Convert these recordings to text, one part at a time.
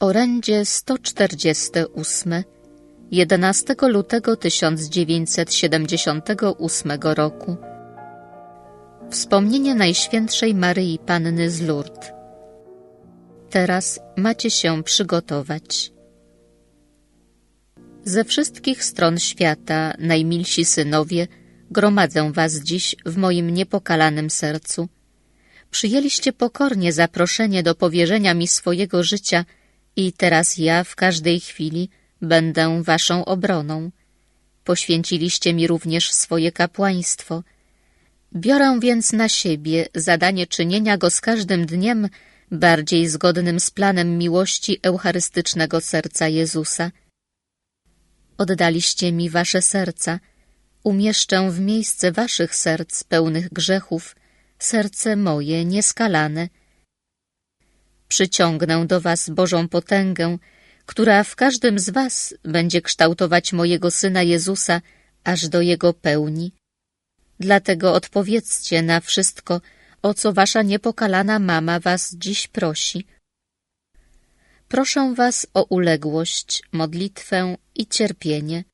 Orędzie 148 11 lutego 1978 roku Wspomnienie Najświętszej Maryi Panny z Lourdes Teraz macie się przygotować. Ze wszystkich stron świata, najmilsi synowie, gromadzę was dziś w moim niepokalanym sercu. Przyjęliście pokornie zaproszenie do powierzenia mi swojego życia i teraz ja w każdej chwili będę waszą obroną. Poświęciliście mi również swoje kapłaństwo. Biorę więc na siebie zadanie czynienia go z każdym dniem bardziej zgodnym z planem miłości eucharystycznego serca Jezusa. Oddaliście mi wasze serca, umieszczę w miejsce waszych serc pełnych grzechów serce moje nieskalane. Przyciągnę do was Bożą potęgę, która w każdym z was będzie kształtować mojego Syna Jezusa aż do Jego pełni. Dlatego odpowiedzcie na wszystko, o co wasza niepokalana mama was dziś prosi. Proszę was o uległość, modlitwę i cierpienie.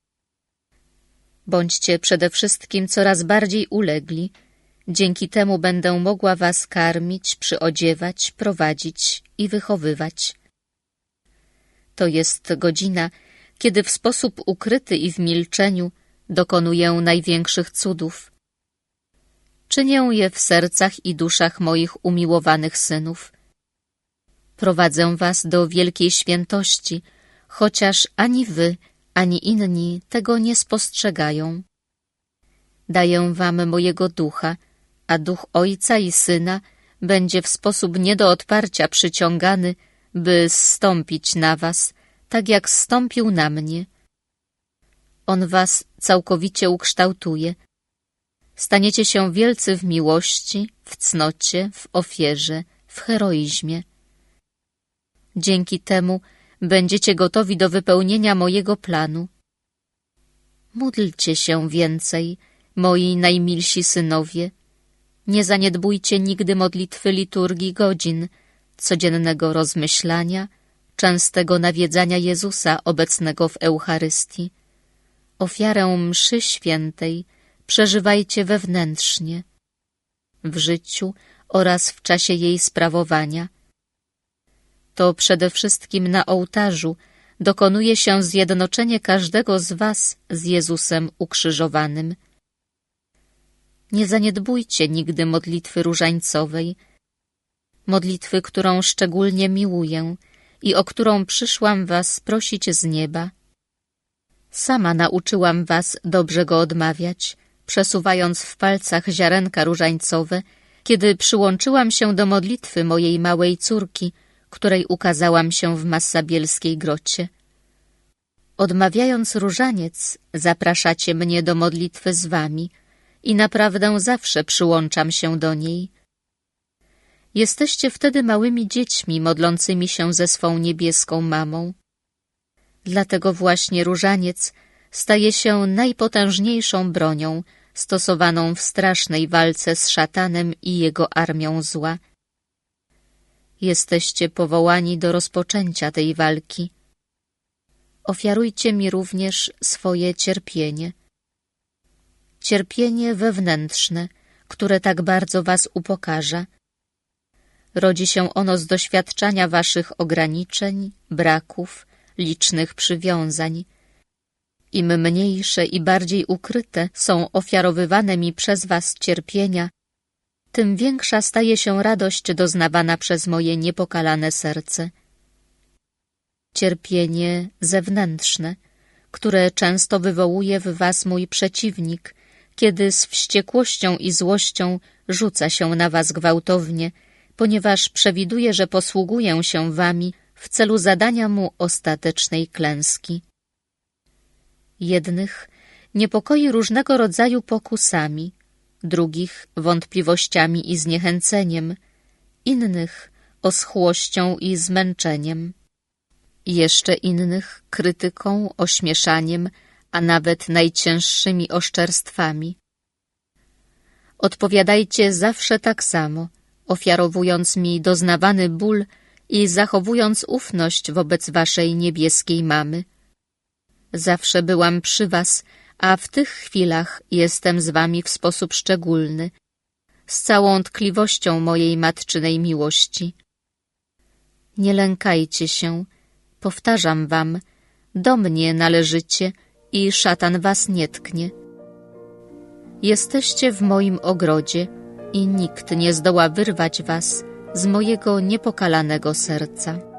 Bądźcie przede wszystkim coraz bardziej ulegli, dzięki temu będę mogła was karmić, przyodziewać, prowadzić i wychowywać. To jest godzina, kiedy w sposób ukryty i w milczeniu dokonuję największych cudów. Czynię je w sercach i duszach moich umiłowanych synów. Prowadzę was do wielkiej świętości, chociaż ani wy, ani inni tego nie spostrzegają. Daję wam mojego ducha, a duch Ojca i Syna będzie w sposób nie do odparcia przyciągany, by zstąpić na was, tak jak zstąpił na mnie. On was całkowicie ukształtuje. Staniecie się wielcy w miłości, w cnocie, w ofierze, w heroizmie. Dzięki temu będziecie gotowi do wypełnienia mojego planu. Módlcie się więcej, moi najmilsi synowie. Nie zaniedbujcie nigdy modlitwy liturgii godzin, codziennego rozmyślania, częstego nawiedzania Jezusa obecnego w Eucharystii. Ofiarę mszy świętej przeżywajcie wewnętrznie, w życiu oraz w czasie jej sprawowania. To przede wszystkim na ołtarzu dokonuje się zjednoczenie każdego z was z Jezusem ukrzyżowanym. Nie zaniedbujcie nigdy modlitwy różańcowej, modlitwy, którą szczególnie miłuję i o którą przyszłam was prosić z nieba. Sama nauczyłam was dobrze go odmawiać, przesuwając w palcach ziarenka różańcowe, kiedy przyłączyłam się do modlitwy mojej małej córki, której ukazałam się w Massabielskiej grocie. Odmawiając różaniec, zapraszacie mnie do modlitwy z wami i naprawdę zawsze przyłączam się do niej. Jesteście wtedy małymi dziećmi modlącymi się ze swą niebieską mamą. Dlatego właśnie różaniec staje się najpotężniejszą bronią stosowaną w strasznej walce z szatanem i jego armią zła. Jesteście powołani do rozpoczęcia tej walki. Ofiarujcie mi również swoje cierpienie. Cierpienie wewnętrzne, które tak bardzo was upokarza. Rodzi się ono z doświadczania waszych ograniczeń, braków, licznych przywiązań. Im mniejsze i bardziej ukryte są ofiarowywane mi przez was cierpienia, tym większa staje się radość doznawana przez moje niepokalane serce. Cierpienie zewnętrzne, które często wywołuje w was mój przeciwnik, kiedy z wściekłością i złością rzuca się na was gwałtownie, ponieważ przewiduje, że posługuję się wami w celu zadania mu ostatecznej klęski. Jednych niepokoi różnego rodzaju pokusami, drugich wątpliwościami i zniechęceniem, innych oschłością i zmęczeniem, jeszcze innych krytyką, ośmieszaniem, a nawet najcięższymi oszczerstwami. Odpowiadajcie zawsze tak samo, ofiarowując mi doznawany ból i zachowując ufność wobec waszej niebieskiej mamy. Zawsze byłam przy was, a w tych chwilach jestem z wami w sposób szczególny, z całą tkliwością mojej matczynej miłości. Nie lękajcie się, powtarzam wam, do mnie należycie i szatan was nie tknie. Jesteście w moim ogrodzie i nikt nie zdoła wyrwać was z mojego niepokalanego serca.